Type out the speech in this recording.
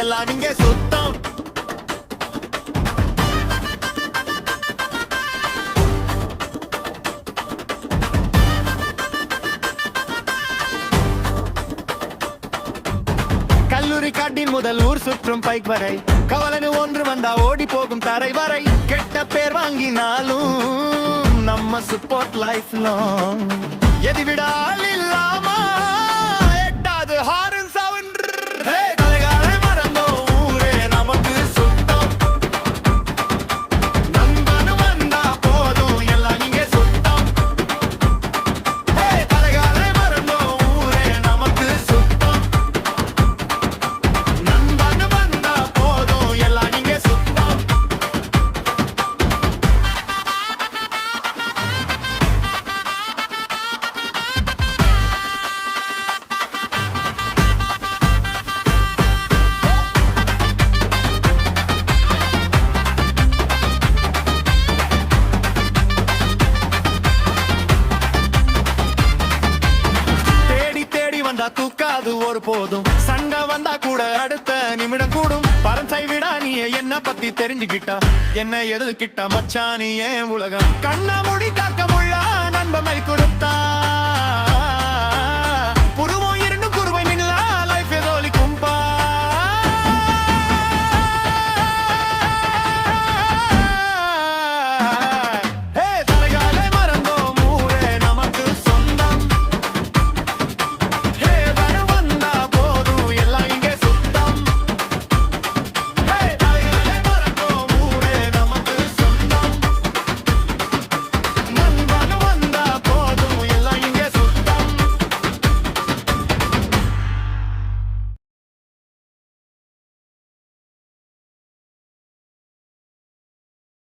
எல்லாம் இங்கே சுத்தம். கல்லூரி காட்டின் முதல் ஊர் சுற்றும் பைக் வரை. கவலனு ஒன்று வந்தா ஓடி போகும் தரை வரை. கெட்ட பேர் வாங்கினாலும் நம்ம சுப்போர்ட் லைஃப் லாங் எது விடால் தூக்காது ஒரு போதும். சண்டை வந்தா கூட அடுத்த நிமிடம் கூடும். பரன்சை விடா நீ என்ன பத்தி தெரிஞ்சுக்கிட்டா. என்ன எதிர்கிட்டா மச்சா நீ ஏன் உலகம்? கண்ணா முடிக்க